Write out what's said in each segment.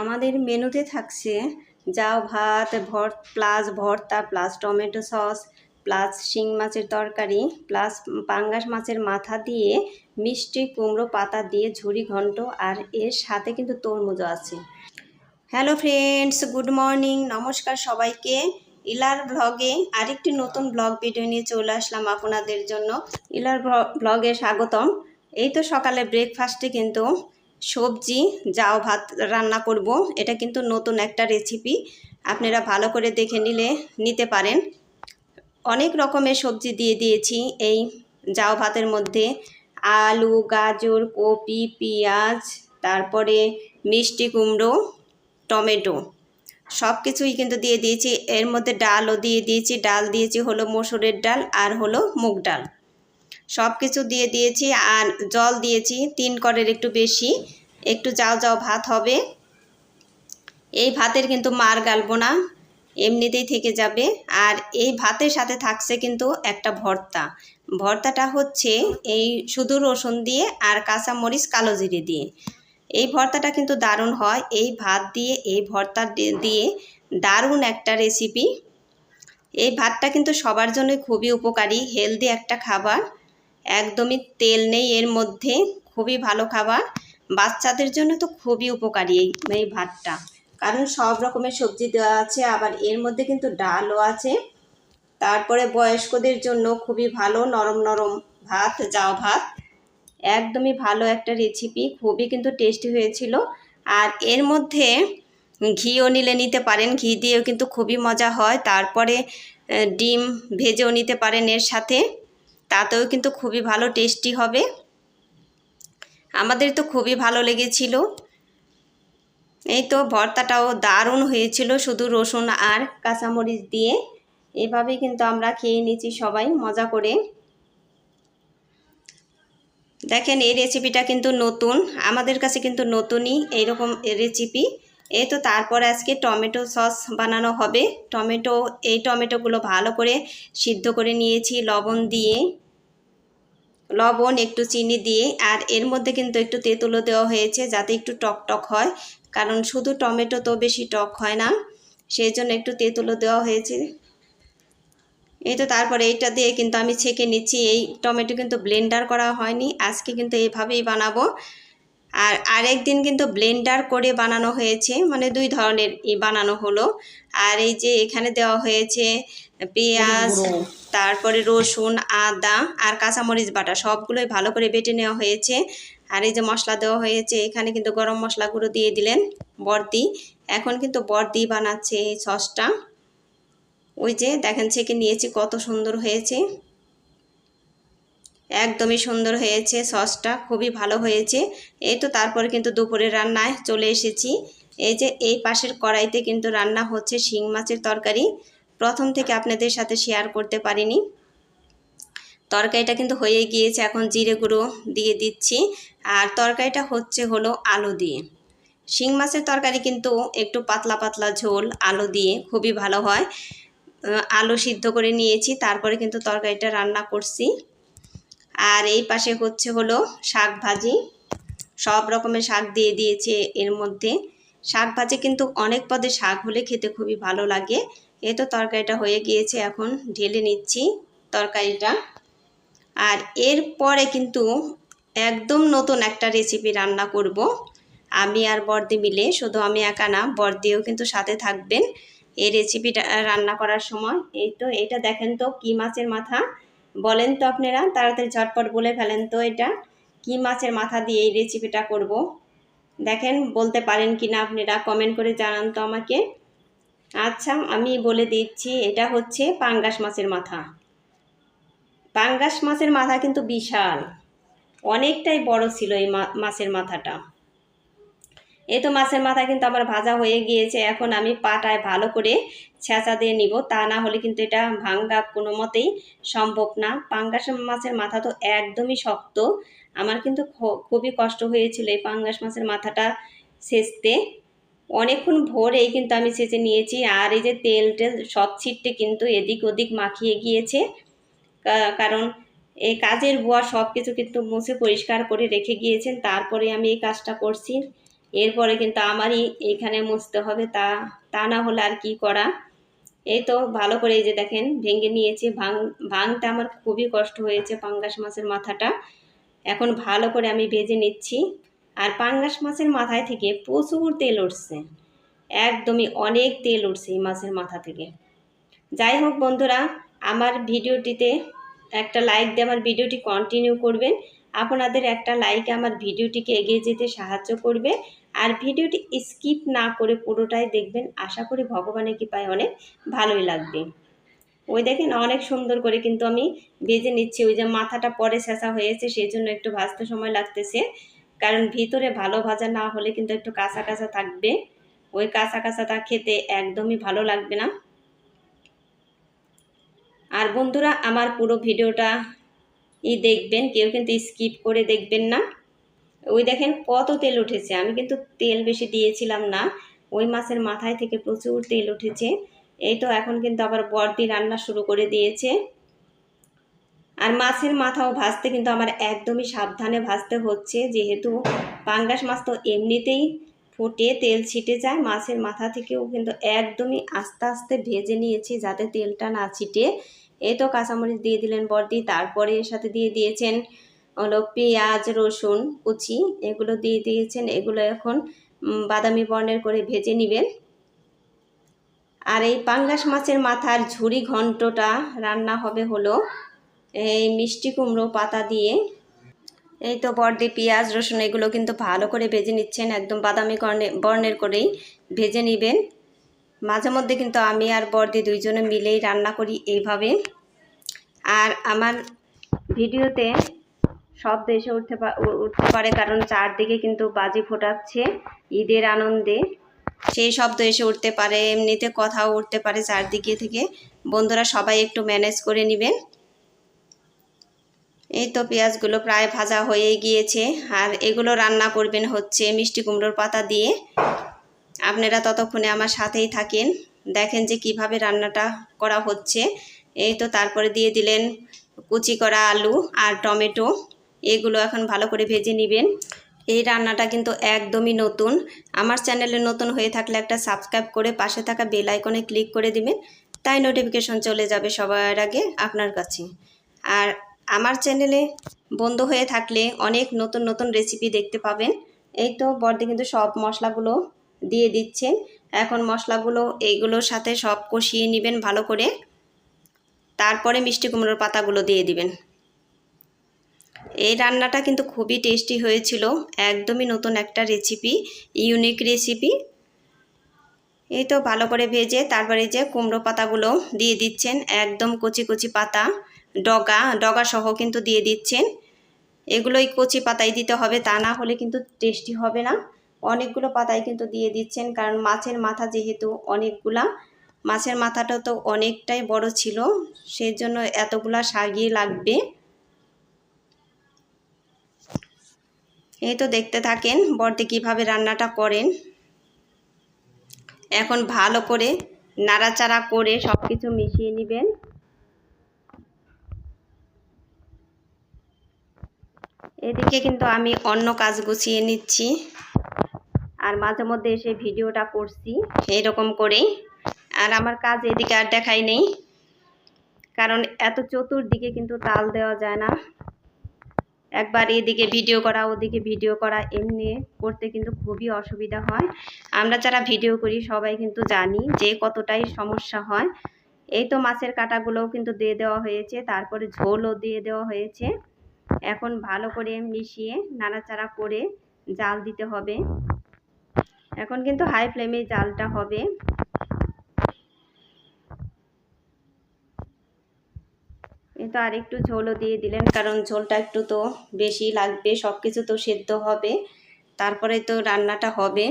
আমাদের মেনুতে থাকছে যাও ভাত, ভর, প্লাস ভর্তা, প্লাস টমেটো সস, প্লাস শিং মাছের তরকারি, প্লাস পাঙ্গাস মাছের মাথা দিয়ে মিষ্টি কুমড়ো পাতা দিয়ে ঝুরি ঘন্ট আর এর সাথে কিন্তু তরমুজও আছে। হ্যালো ফ্রেন্ডস, গুড মর্নিং, নমস্কার সবাইকে। ইলার ব্লগে আরেকটি নতুন ব্লগ ভিডিও নিয়ে চলে আসলাম আপনাদের জন্য। ইলার ব্লগে স্বাগতম। এই তো সকালে ব্রেকফাস্টে কিন্তু সবজি, যাও ভাত রান্না করব। এটা কিন্তু নতুন একটা রেসিপি আপনারা ভালো করে দেখে নিলে, নিতে পারেন। অনেক রকমের সবজি দিয়ে দিয়েছি। এই যাও ভাতের মধ্যে আলু, গাজর, কপি, পেঁয়াজ, তারপরে মিষ্টি কুমড়ো, টমেটো। সব কিছুই কিন্তু দিয়ে দিয়েছি। এর মধ্যে ডালও দিয়ে দিয়েছি। ডাল দিয়েছি হলো মসুরের ডাল আর হলো মুগ ডাল। সব কিছু দিয়ে দিয়েছি আর জল দিয়েছি, তিন করের একটু বেশি। একটু যাও যাও ভাত হবে। এই ভাতের কিন্তু মার গালবো না, এমনিতেই থেকে যাবে। আর এই ভাতের সাথে থাকছে কিন্তু একটা ভর্তা। ভর্তাটা হচ্ছে এই শুধু রসুন দিয়ে আর কাঁচা মরিচ কালো জিরে দিয়ে। এই ভর্তাটা কিন্তু দারুণ হয়। এই ভাত দিয়ে, এই ভর্তা দিয়ে দারুণ একটা রেসিপি এই ভাতটা কিন্তু সবার জন্যই খুবই উপকারী হেলদি একটা খাবার। একদমই তেল নেই, এর মধ্যে খুবই ভালো খাবার। বাচ্চাদের জন্য তো খুবই উপকারী এই ভাতটা। কারণ সব রকমের সবজি দেওয়া আছে, আবার এর মধ্যে কিন্তু ডালও আছে। তারপরে বয়স্কদের জন্য খুবই ভালো নরম নরম ভাত, যাও ভাত। একদমই ভালো একটা রেসিপি খুবই কিন্তু টেস্টি হয়েছিল। আর এর মধ্যে ঘিও নিলে নিতে পারেন, ঘি দিয়েও কিন্তু খুবই মজা হয়। তারপরে ডিম ভেজেও নিতে পারেন এর সাথে। তাতেও কিন্তু খুবই ভালো টেস্টি হবে। আমাদের তো খুবই ভালো লেগেছিল। এই তো ভর্তাটাও দারুণ হয়েছিল শুধু রসুন আর কাঁচামরিচ দিয়ে। এভাবেই কিন্তু আমরা খেয়ে নিয়েছি সবাই, মজা করে। দেখেন, এই রেসিপিটা কিন্তু নতুন, আমাদের কাছে কিন্তু নতুনই এইরকম রেসিপি এই তো তারপরে আজকে টমেটো সস বানানো হবে। টমেটো, এই টমেটোগুলো ভালো করে সিদ্ধ করে নিয়েছি লবণ দিয়ে। লবণ, একটু চিনি দিয়ে, আর এর মধ্যে কিন্তু একটু তেঁতুলো দেওয়া হয়েছে যাতে একটু টক টক হয়। কারণ শুধু টমেটো তো বেশি টক হয় না, সেই জন্য একটু তেঁতুলো দেওয়া হয়েছে। এই তো তারপরে এইটা দিয়ে কিন্তু আমি ছেঁকে নিচ্ছি। এই টমেটো কিন্তু ব্লেন্ডার করা হয়নি। আজকে কিন্তু এইভাবেই বানাবো। আর আরেক দিন কিন্তু ব্লেন্ডার করে বানানো হয়েছে মানে দুই ধরনের বানানো হলো। আর এই যে এখানে দেওয়া হয়েছে পেঁয়াজ তারপরে রসুন আদা আর কাঁচামরিচ বাটা সবগুলোই ভালো করে বেটে নেওয়া হয়েছে। আর এই যে মশলা দেওয়া হয়েছে এখানে কিন্তু গরম মশলা গুঁড়ো দিয়ে দিলেন বর্দি। এখন কিন্তু বর্দি বানাচ্ছে এই সসটা। ওই যে দেখেন ছেঁকে নিয়েছি কত সুন্দর হয়েছে। একদমই সুন্দর হয়েছে, সসটা খুবই ভালো হয়েছে। এই তো তারপরে কিন্তু দুপুরে রান্নায় চলে এসেছি। এই যে এই পাশের কড়াইতে কিন্তু রান্না হচ্ছে শিং মাছের তরকারি। প্রথম থেকে আপনাদের সাথে শেয়ার করতে পারিনি। তরকারিটা কিন্তু হয়ে গিয়েছে, এখন জিরে গুঁড়ো দিয়ে দিচ্ছি। আর তরকারিটা হচ্ছে হলো আলু দিয়ে। শিং মাছের তরকারি কিন্তু একটু পাতলা পাতলা ঝোল, আলু দিয়ে খুবই ভালো হয়। আলু সিদ্ধ করে নিয়েছি, তারপরে কিন্তু তরকারিটা রান্না করছি। আর এই পাশে হচ্ছে হলো শাক ভাজি। সব রকমের শাক দিয়ে দিয়েছে এর মধ্যে। শাক ভাজি কিন্তু অনেক পদে শাক হলে খেতে খুবই ভালো লাগে। এ তো তরকারিটা হয়ে গিয়েছে, এখন ঢেলে নিচ্ছি তরকারিটা। আর এরপরে কিন্তু একদম নতুন একটা রেসিপি রান্না করব। আমি আর বর্দি মিলে, শুধু আমি একা না, বর্দিও কিন্তু সাথে থাকবেন। এই রেসিপিটা রান্না করার সময়। এই তো, এটা দেখেন তো, কি মাছের মাথা। বলেন তো আপনারা, তাড়াতাড়ি ঝটপট বলে ফেলেন তো এটা। কি মাছের মাথা দিয়ে এই রেসিপিটা করব? দেখেন, বলতে পারেন কি না আপনারা কমেন্ট করে জানান তো আমাকে। আচ্ছা আমি বলে দিচ্ছি, এটা হচ্ছে পাঙ্গাস মাছের মাথা। পাঙ্গাস মাছের মাথা কিন্তু বিশাল। অনেকটাই বড় ছিল এই মাছের মাথাটা। এই তো মাছের মাথা কিন্তু আমার ভাজা হয়ে গিয়েছে, এখন আমি পাটায় ভালো করে ছেঁচা দিয়ে নিব। তা না হলে কিন্তু এটা ভাঙ্গা কোনো মতেই সম্ভব না। পাঙ্গাস মাছের মাথা তো একদমই শক্ত। আমার কিন্তু খুবই কষ্ট হয়েছিল এই পাঙ্গাস মাছের মাথাটা সেচতে অনেকক্ষণ ভোরেই কিন্তু আমি সেচে নিয়েছি, আর এই যে তেল টেল সব ছিটটে কিন্তু এদিক ওদিক মাখিয়ে গিয়েছে। কারণ এই কাজের বুয়া সব কিছু কিন্তু মুছে পরিষ্কার করে রেখে গিয়েছেন, তারপরে আমি এই কাজটা করছি। এরপরে কিন্তু আমারই এইখানে মুছতে হবে, তা তা না হলে আর কি করা? এই তো ভালো করে এই যে দেখেন ভেঙে নিয়েছি ভাং ভাঙতে আমার খুবই কষ্ট হয়েছে পাঙ্গাস মাছের মাথাটা। এখন ভালো করে আমি ভেজে নিচ্ছি। আর পাঙ্গাস মাছের মাথায় থেকে প্রচুর তেল উঠছে, একদমই অনেক তেল উঠছে এই মাছের মাথা থেকে। যাই হোক বন্ধুরা, আমার ভিডিওটিতে একটা লাইক দিয়ে আমার ভিডিওটি কন্টিনিউ করবেন। আপনাদের একটা লাইক আমার ভিডিওটিকে এগিয়ে যেতে সাহায্য করবে। আর ভিডিওটি স্কিপ না করে পুরোটাই দেখবেন। আশা করি ভগবানের কৃপায় অনেক ভালোই লাগবে। ওই দেখেন অনেক সুন্দর করে কিন্তু আমি ভেজে নিচ্ছি। ওই যে মাথাটা পরে শেষা হয়েছে সেই জন্য একটু ভাজতে সময় লাগতেছে। কারণ ভিতরে ভালো ভাজা না হলে কিন্তু একটু কাঁচা কাঁচা থাকবে। ওই কাঁচা কাঁচাটা খেতে একদমই ভালো লাগবে না। আর বন্ধুরা, আমার পুরো ভিডিওটা ই দেখবেন, কেউ কিন্তু স্কিপ করে দেখবেন না। ওই দেখেন কত তেল উঠেছে। আমি কিন্তু তেল বেশি দিয়েছিলাম না। ওই মাছের মাথায় থেকে প্রচুর তেল উঠেছে। এই তো এখন কিন্তু আবার বর্দি রান্না শুরু করে দিয়েছে। আর মাছের মাথাও ভাজতে কিন্তু আমার একদমই সাবধানে ভাজতে হচ্ছে। যেহেতু পাঙ্গাস মাছ তো এমনিতেই ফুটে, তেল ছিটে যায়। মাছের মাথা থেকেও কিন্তু একদমই আস্তে আস্তে ভেজে নিয়েছি যাতে তেলটা না ছিটে। এই তো কাঁচামরিচ দিয়ে দিলেন বর্দি, তারপরে এর সাথে দিয়ে দিয়েছেন হলো পেঁয়াজ, রসুন, কুচি, এগুলো দিয়ে দিয়েছেন, এগুলো এখন বাদামি বর্ণের করে ভেজে নেবেন। আর এই পাঙ্গাস মাছের মাথার ঝুড়ি ঘন্টটা রান্না হবে হলো এই মিষ্টি কুমড়ো পাতা দিয়ে। এই তো বর্দি, পেঁয়াজ, রসুন, এগুলো কিন্তু ভালো করে ভেজে নিচ্ছেন, একদম বাদামি বর্ণের করেই ভেজে নেবেন। মাঝে মধ্যে কিন্তু আমি আর বর্দি দুইজনে মিলেই রান্না করি এইভাবে। আর আমার ভিডিওতে শব্দ এসে উঠতে উঠতে পারে কারণ চারদিকে কিন্তু বাজি ফোটাচ্ছে ঈদের আনন্দে। সেই শব্দ এসে উঠতে পারে, এমনিতে কথাও উঠতে পারে চারদিকে থেকে। বন্ধুরা সবাই একটু ম্যানেজ করে নেবেন। এই তো পেঁয়াজগুলো প্রায় ভাজা হয়ে গিয়েছে। আর এগুলো রান্না করবেন হচ্ছে মিষ্টি কুমড়োর পাতা দিয়ে। আপনারা ততক্ষণে আমার সাথেই থাকেন। দেখেন যে কীভাবে রান্নাটা করা হচ্ছে। এই তো তারপরে দিয়ে দিলেন কুচি করা আলু আর টমেটো। এগুলো এখন ভালো করে ভেজে নেবেন। এই রান্নাটা কিন্তু একদমই নতুন। আমার চ্যানেলে নতুন হয়ে থাকলে একটা সাবস্ক্রাইব করে পাশে থাকা বেল আইকনে ক্লিক করে দিবেন। তাই নোটিফিকেশন চলে যাবে সবার আগে আপনার কাছে। আর আমার চ্যানেলে বন্ধ হয়ে থাকলে অনেক নতুন নতুন রেসিপি দেখতে পাবেন। এই তো বর্দি কিন্তু সব মশলাগুলো দিয়ে দিচ্ছেন। এখন মশলাগুলো এইগুলোর সাথে সব কষিয়ে নেবেন ভালো করে। তারপরে মিষ্টি কুমড়োর পাতাগুলো দিয়ে দিবেন। এই রান্নাটা কিন্তু খুবই টেস্টি হয়েছিল। একদমই নতুন একটা রেসিপি ইউনিক রেসিপি এই তো ভালো করে ভেজে তারপরে যে কুমড়ো পাতাগুলো দিয়ে দিচ্ছেন। একদম কচি কচি পাতা, ডগা ডগা সহ কিন্তু দিয়ে দিচ্ছেন। এগুলোই কচি পাতাই দিতে হবে, তা না হলে কিন্তু টেস্টি হবে না। অনেকগুলো পাতাই কিন্তু দিয়ে দিচ্ছেন। কারণ মাছের মাথা যেহেতু অনেকগুলা, মাছের মাথাটা তো অনেকটাই বড় ছিল সেই জন্য এতগুলা সাগিয়ে লাগবে। এই তো দেখতে থাকেন, বর্দি কীভাবে রান্নাটা করেন। এখন ভালো করে নাড়াচাড়া করে সব কিছু মিশিয়ে নেবেন। এদিকে কিন্তু আমি অন্য কাজ গুছিয়ে নিচ্ছি। আর মাঝে মধ্যে এসে ভিডিওটা করছি এইরকম করেই। আর আমার কাজ এদিকে আর দেখাই নেই, কারণ এত চতুর্দিকে কিন্তু তাল দেওয়া যায় না। একবার এদিকে ভিডিও করা, ওদিকে ভিডিও করা, এমনি করতে কিন্তু খুবই অসুবিধা হয়। আমরা যারা ভিডিও করি সবাই কিন্তু জানি যে কতটাই সমস্যা হয়। এই তো মাছের কাটাগুলোও কিন্তু দিয়ে দেওয়া হয়েছে, তারপরে ঝোলও দিয়ে দেওয়া হয়েছে। এখন ভালো করে মিশিয়ে, নাড়াচাড়া করে জাল দিতে হবে। এখন কিন্তু হাই ফ্লেমে জালটা হবে। এই তো আর একটু ঝোলও দিয়ে দিলেন, কারণ ঝোলটা একটু তো বেশি লাগবে সব কিছু তো সেদ্ধ হবে। তারপরে তো রান্নাটা হবে।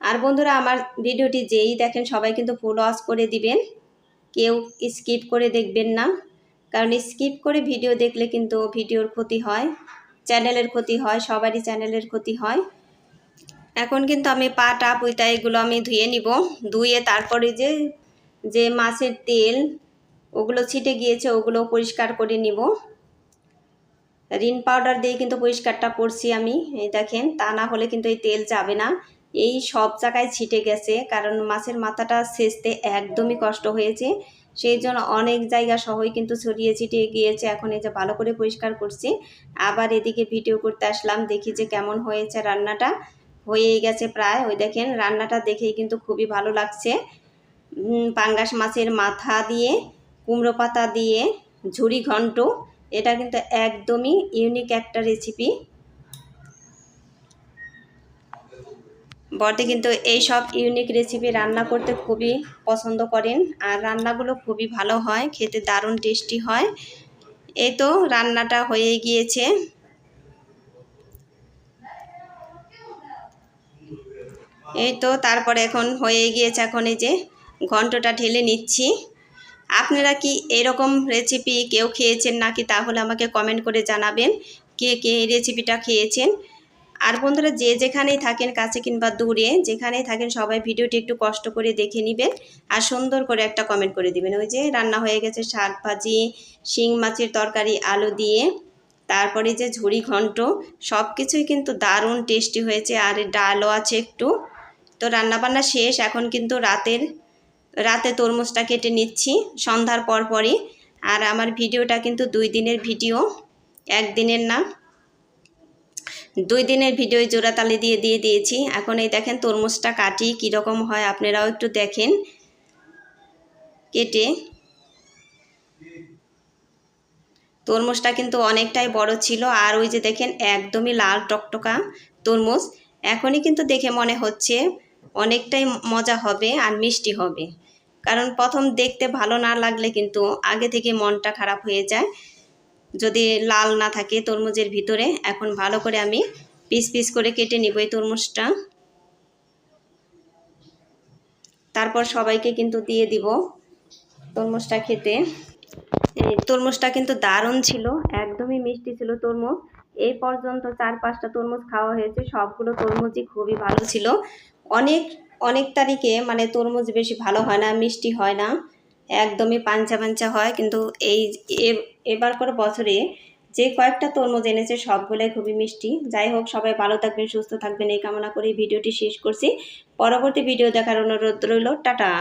আর বন্ধুরা, আমার ভিডিওটি যেই দেখেন, সবাই কিন্তু ফুল ওয়াশ করে দিবেন। কেউ স্কিপ করে দেখবেন না, কারণ স্কিপ করে ভিডিও দেখলে কিন্তু ভিডিওর ক্ষতি হয় চ্যানেলের ক্ষতি হয়, সবারই চ্যানেলের ক্ষতি হয়। এখন কিন্তু আমি পাটা পুইতা এগুলো আমি ধুয়ে নিব। ধুয়ে তারপরে যে যে মাছের তেল, ওগুলো ছিটে গিয়েছে, ওগুলো পরিষ্কার করে নিব। রিন পাউডার দিয়ে কিন্তু পরিষ্কারটা করছি আমি, এই দেখেন, তা না হলে কিন্তু এই তেল যাবে না। এই সব জায়গায় ছিটে গেছে, কারণ মাছের মাথাটা সেচতে একদমই কষ্ট হয়েছে। সেই জন্য অনেক জায়গা সহই কিন্তু ছড়িয়ে ছিটিয়ে গিয়েছে, এখন এই যে ভালো করে পরিষ্কার করছি। আবার এদিকে ভিডিও করতে আসলাম, দেখি যে কেমন হয়েছে রান্নাটা। হয়েই গেছে প্রায়। ওই দেখেন, রান্নাটা দেখেই কিন্তু খুবই ভালো লাগছে। পাঙ্গাস মাছের মাথা দিয়ে, কুমড়ো পাতা দিয়ে ঝুড়ি ঘন্ট, এটা কিন্তু একদমই ইউনিক একটা রেসিপি বটে কিন্তু এই সব ইউনিক রেসিপি রান্না করতে খুবই পছন্দ করেন। আর রান্নাগুলো খুবই ভালো হয়, খেতে দারুণ টেস্টি হয়। এই তো রান্নাটা হয়ে গিয়েছে। এই তো তারপরে এখন হয়ে গিয়েছে এখন এই যে ঘন্টটা ঢেলে নিচ্ছি। আপনারা কি এরকম রেসিপি কেউ খেয়েছেন নাকি তাহলে আমাকে কমেন্ট করে জানাবেন কে কে এই রেসিপিটা খেয়েছেন। আর বন্ধুরা যে যেখানেই থাকেন কাছে কিংবা দূরে, যেখানেই থাকেন সবাই ভিডিওটি একটু কষ্ট করে দেখে নেবেন আর সুন্দর করে একটা কমেন্ট করে দিবেন। ওই যে রান্না হয়ে গেছে শাক ভাজি, শিং মাছের তরকারি, আলু দিয়ে। তারপরে যে ঝুড়ি ঘন্ট সব কিছুই কিন্তু দারুণ টেস্টি হয়েছে। আর ডালও আছে একটু। তো রান্নাবান্না শেষ, এখন কিন্তু রাতের, রাতে তরমুজটা কেটে নিচ্ছি, সন্ধ্যার পর পরই। আর আমার ভিডিওটা কিন্তু দুই দিনের ভিডিও একদিনের না। দুই দিনের ভিডিও জোড়াতালি দিয়ে দিয়ে দিয়েছি। এখন এই দেখেন তরমুজটা কাটি, কীরকম হয় আপনারাও একটু দেখেন। কেটে। তরমুজটা কিন্তু অনেকটাই বড় ছিল, আর ওই যে দেখেন একদমই লাল টকটকা তরমুজ। এখনই কিন্তু দেখে মনে হচ্ছে অনেকটাই মজা হবে আর মিষ্টি হবে। কারণ প্রথম দেখতে ভালো না লাগলে কিন্তু আগে থেকে মনটা খারাপ হয়ে যায়। যদি লাল না থাকে তরমুজের ভিতরে, এখন ভালো করে আমি পিস পিস করে কেটে নিব এই তরমুজটা। তারপর সবাইকে কিন্তু দিয়ে দিব তরমুজটা খেতে। তরমুজটা কিন্তু দারুণ ছিল, একদমই মিষ্টি ছিল তরমুজ। এই পর্যন্ত চার পাঁচটা তরমুজ খাওয়া হয়েছে, সবগুলো তরমুজই খুবই ভালো ছিল। অনেক অনেক তারিখে মানে তরমুজ বেশি ভালো হয় না, মিষ্টি হয় না, একদমই পাঞ্চা পাঞ্চা হয়, কিন্তু এই এবার করে বছরে যে কয়েকটা তরমুজ এনেছে, সবগুলোই খুবই মিষ্টি। যাই হোক, সবাই ভালো থাকবেন, সুস্থ থাকবেন, এই কামনা করে ভিডিওটি শেষ করছি। পরবর্তী ভিডিও দেখার অনুরোধ রইল, টাটা!